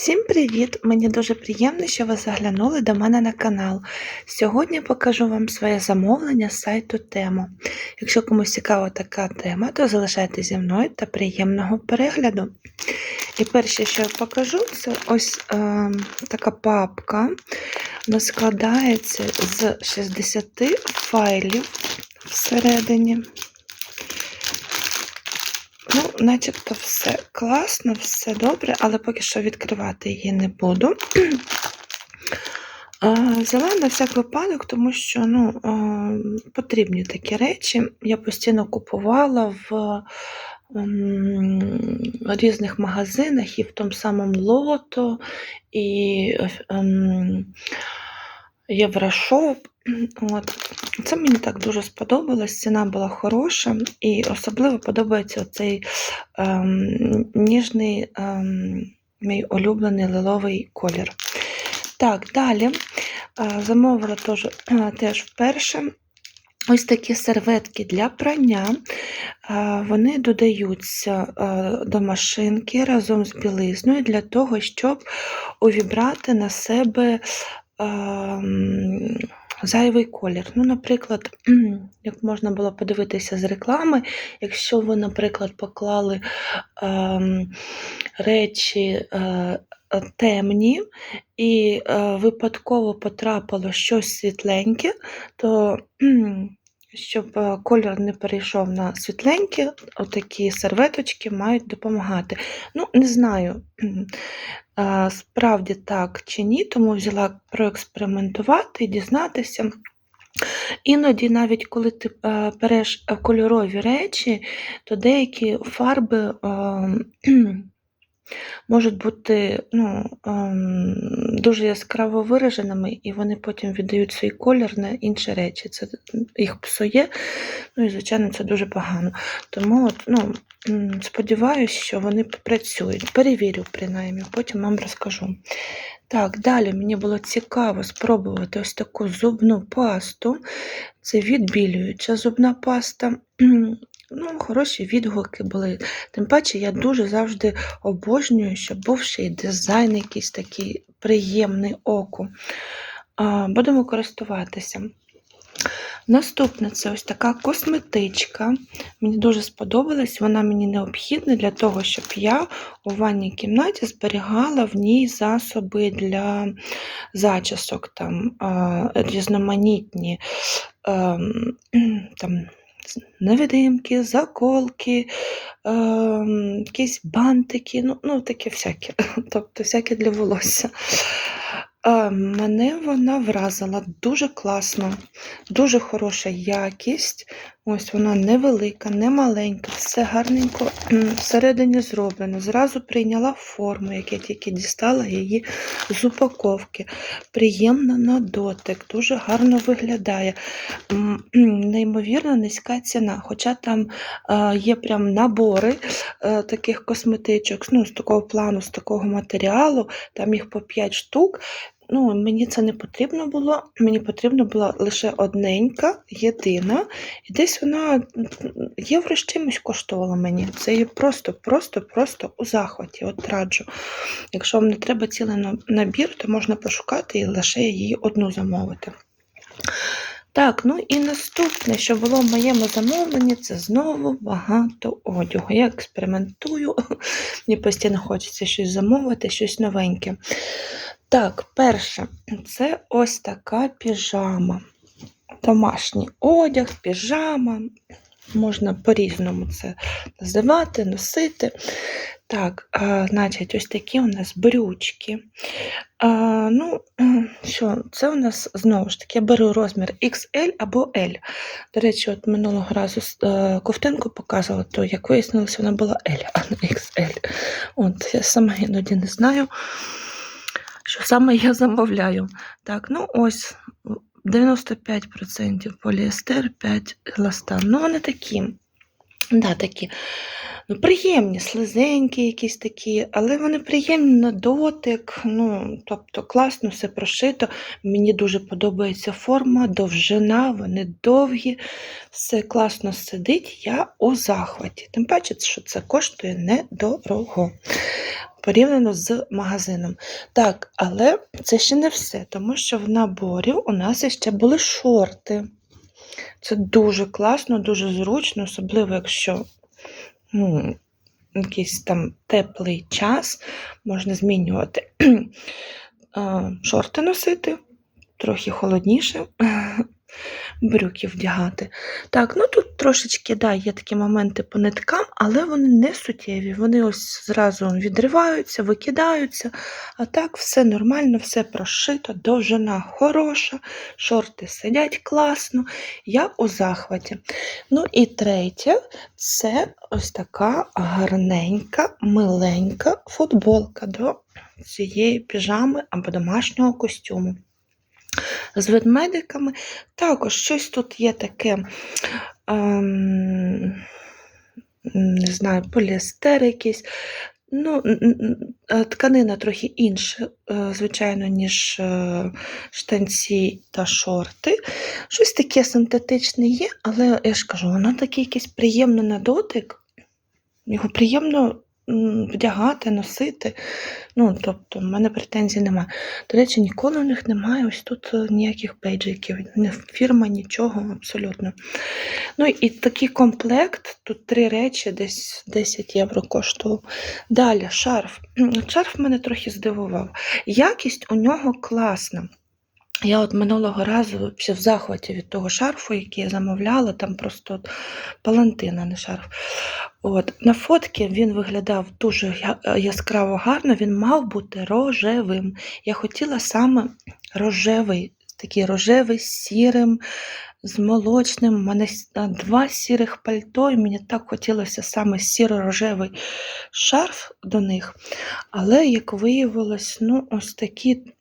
Всім привіт! Мені дуже приємно, що ви заглянули до мене на канал. Сьогодні покажу вам своє замовлення з сайту Тему. Якщо комусь цікава така тема, то залишайтеся зі мною та приємного перегляду. І перше, що я покажу, це ось е, така папка. Вона складається з 60 файлів всередині. Ну, начебто все класно, все добре, але поки що відкривати її не буду. Взяла на всяк випадок, тому що ну, потрібні такі речі. Я постійно купувала в ем, різних магазинах і в тому самому лото, і ем, Єврошоп. От. Це мені так дуже сподобалось, ціна була хороша, і особливо подобається цей ем, ніжний ем, мій улюблений лиловий колір. Так, далі е, замовила теж, е, теж вперше. Ось такі серветки для прання. Е, Вони додаються до машинки разом з білизною для того, щоб увібрати на себе ем, зайвий колір. Ну, наприклад, як можна було подивитися з реклами, якщо ви, наприклад, поклали ем, речі е, темні і е, випадково потрапило щось світленьке, то щоб е, колір не перейшов на світленьке, отакі серветочки мають допомагати. Ну, не знаю, справді так чи ні, тому взяла проекспериментувати і дізнатися. Іноді, навіть коли ти е, береш кольорові речі, то деякі фарби ем, можуть бути ну, ем, дуже яскраво вираженими, і вони потім віддають свій колір на інші речі. Це їх псує, ну і, звичайно, це дуже погано. Тому от, ну, сподіваюся, що вони працюють. Перевірю, принаймні, потім вам розкажу. Так, далі мені було цікаво спробувати ось таку зубну пасту. Це відбілююча зубна паста. Ну, хороші відгуки були. Тим паче, я дуже завжди обожнюю, щоб був ще й дизайн якийсь такий приємний оку. Будемо користуватися. Наступне це ось така косметичка. Мені дуже сподобалась, вона мені необхідна для того, щоб я у ванній кімнаті зберігала в ній засоби для зачісок, там, різноманітні ем, там, невидимки, заколки, ем, якісь бантики, ну, ну таке всяке, тобто всяке для волосся. Е, Мене вона вразила дуже класно, дуже хороша якість. Ось вона невелика, не маленька, все гарненько всередині зроблено. Зразу прийняла форму, як я тільки дістала її з упаковки. Приємна на дотик, дуже гарно виглядає. Неймовірно низька ціна. Хоча там е, є прям набори е, таких косметичок, ну, з такого плану, з такого матеріалу, там їх по 5 штук. Ну, мені це не потрібно було. Мені потрібна була лише одненька, єдина. І десь вона євро з чимось коштувала мені. Це є просто, просто, просто у захваті. От раджу. Якщо вам не треба цілий набір, то можна пошукати і лише її одну замовити. Так, ну і наступне, що було в моєму замовленні, це знову багато одягу. Я експериментую, мені постійно хочеться щось замовити, щось новеньке. Так, перше, це ось така піжама. Домашній одяг, піжама. Можна по-різному це називати, носити. Так, а, значить, ось такі у нас брючки. А, ну, що, це у нас знову ж таки, я беру розмір XL або L. До речі, от минулого разу е, ковтинку показувала, то як вияснилося, вона була L, а не XL. От, я сама іноді не знаю, що саме я замовляю. Так, ну ось 95% поліестер, 5 еластан. Ну, вони такі Да, такі. Ну, приємні, слизенькі якісь такі, але вони приємні на дотик. Ну, тобто класно все прошито. Мені дуже подобається форма, довжина, вони довгі, все класно сидить. Я у захваті. Тим паче, що це коштує недорого. Порівняно з магазином. Так, але це ще не все, тому що в наборі у нас ще були шорти. Це дуже класно, дуже зручно, особливо якщо ну, якийсь там теплий час, можна змінювати шорти носити, трохи холодніше, брюки вдягати. Так, ну тут трошечки да, є такі моменти по ниткам, але вони не суттєві. Вони ось зразу відриваються, викидаються. А так все нормально, все прошито, довжина хороша, шорти сидять класно. Я у захваті. Ну і третє це ось така гарненька, миленька футболка до цієї піжами або домашнього костюму. З ведмедиками також щось тут є таке, ем, не знаю, поліестер якийсь. Ну, е, тканина трохи інша, е, звичайно, ніж е, штанці та шорти. Щось таке синтетичне є, але я ж кажу, воно таке якесь приємне на дотик. Його приємно вдягати, носити. Ну, тобто, в мене претензій немає. До речі, ніколи у них немає ось тут е, ніяких бейджиків, не фірма, нічого абсолютно. Ну і такий комплект, тут три речі, десь 10 євро коштував. Далі шарф. Шарф мене трохи здивував. Якість у нього класна. Я от минулого разу ще в захваті від того шарфу, який я замовляла, там просто от палантина, не шарф. От. На фотки він виглядав дуже яскраво гарно, він мав бути рожевим. Я хотіла саме рожевий, такий рожевий сірим, з молочним. У мене два сірих пальто, і мені так хотілося саме сіро-рожевий шарф до них. Але, як виявилось, ну, ось такий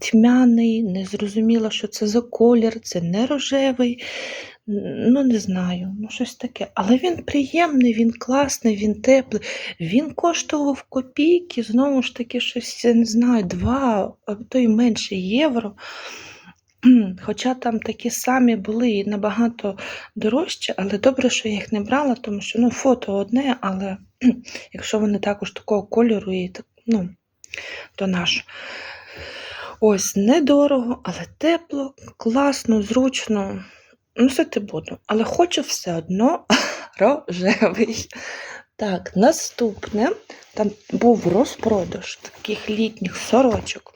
тьмяний, не зрозуміло, що це за колір, це не рожевий. Ну, не знаю, ну щось таке. Але він приємний, він класний, він теплий. Він коштував копійки, знову ж таки, щось, я не знаю, 2, а то й менше євро. Хоча там такі самі були і набагато дорожчі, але добре, що я їх не брала, тому що ну, фото одне, але якщо вони також такого кольору, і, ну, то наш. Ось, недорого, але тепло, класно, зручно. Носити буду, але хочу все одно рожевий. Так, наступне. Там був розпродаж таких літніх сорочок.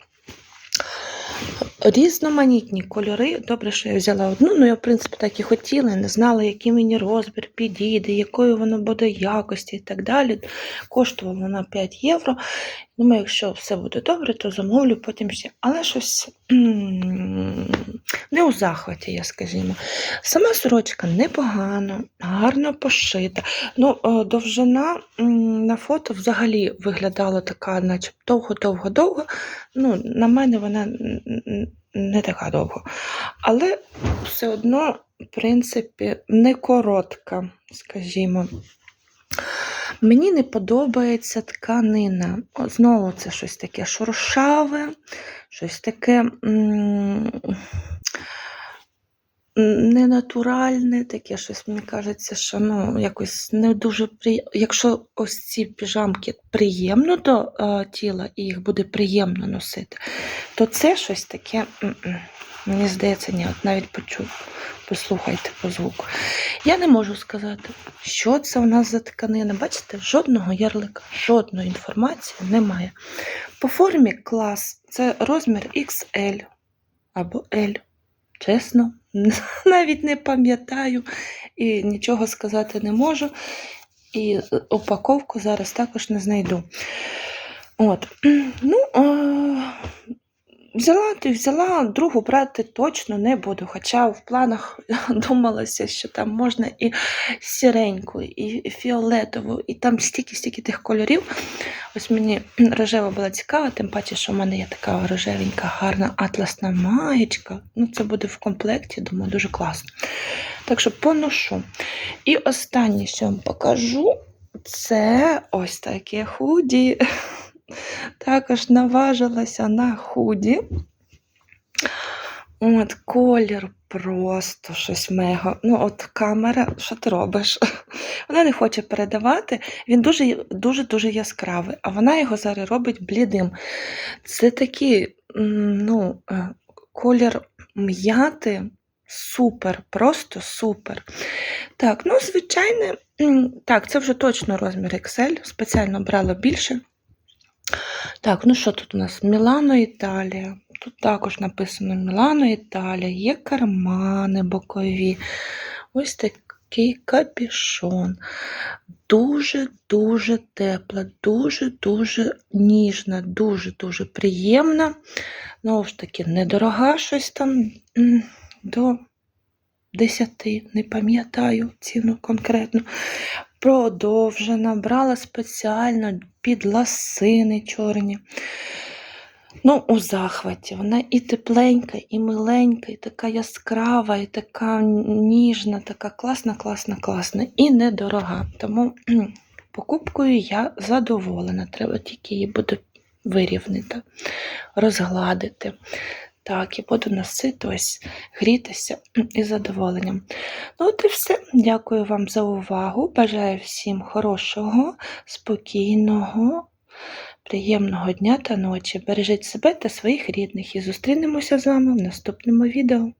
Різноманітні кольори. Добре, що я взяла одну, ну я, в принципі, так і хотіла, не знала, який мені розмір підійде, якою воно буде якості і так далі. Коштувала вона 5 євро. Думаю, якщо все буде добре, то замовлю потім ще. Але щось не у захваті, я скажімо. Сама сорочка непогана, гарно пошита. Ну, е, довжина на фото взагалі виглядала така, наче довго-довго-довго. Ну, на мене вона не така довго. Але все одно, в принципі, не коротка, скажімо. Мені не подобається тканина. Знову це щось таке шуршаве, щось таке ненатуральне, таке щось, мені кажеться, що ну, якось не дуже приємно. Якщо ось ці піжамки приємно до е, тіла і їх буде приємно носити, то це щось таке, мені здається, ні, от навіть почу, послухайте по звуку. Я не можу сказати, що це у нас за тканина. Бачите, жодного ярлика, жодної інформації немає. По формі клас це розмір XL або L. Чесно, навіть не пам'ятаю і нічого сказати не можу. І упаковку зараз також не знайду. От. Ну, Взяла ти взяла, другу брати точно не буду. Хоча в планах думалося, що там можна і сіреньку, і фіолетову, і там стільки-стільки тих кольорів. Ось мені рожева була цікава, тим паче, що в мене є така рожевенька, гарна атласна маєчка. Ну, це буде в комплекті, думаю, дуже класно. Так що поношу. І останнє, що вам покажу, це ось таке худі. Також наважилася на худі. От колір просто щось мега. Ну, от камера, що ти робиш? Вона не хоче передавати. Він дуже дуже дуже яскравий, а вона його зараз робить блідим. Це такий ну, е, колір м'яти. Супер, просто супер. Так, ну, звичайно, так, це вже точно розмір XL, спеціально брала більше. Так, ну що тут у нас? Мілано Італія. Тут також написано Мілано Італія, є кармани бокові. Ось такий капюшон. Дуже-дуже тепла, дуже-дуже ніжна, дуже-дуже приємна. Знову ж таки, недорога щось там до 10, не пам'ятаю ціну конкретно. Продовжена, брала спеціально під ласини чорні. Ну, у захваті. Вона і тепленька, і миленька, і така яскрава, і така ніжна, така класна, класна, класна, і недорога. Тому покупкою я задоволена. Треба тільки її буде вирівнити, розгладити. Так, і буду носити ось грітися із задоволенням. Ну, от і все. Дякую вам за увагу. Бажаю всім хорошого, спокійного, приємного дня та ночі. Бережіть себе та своїх рідних і зустрінемося з вами в наступному відео.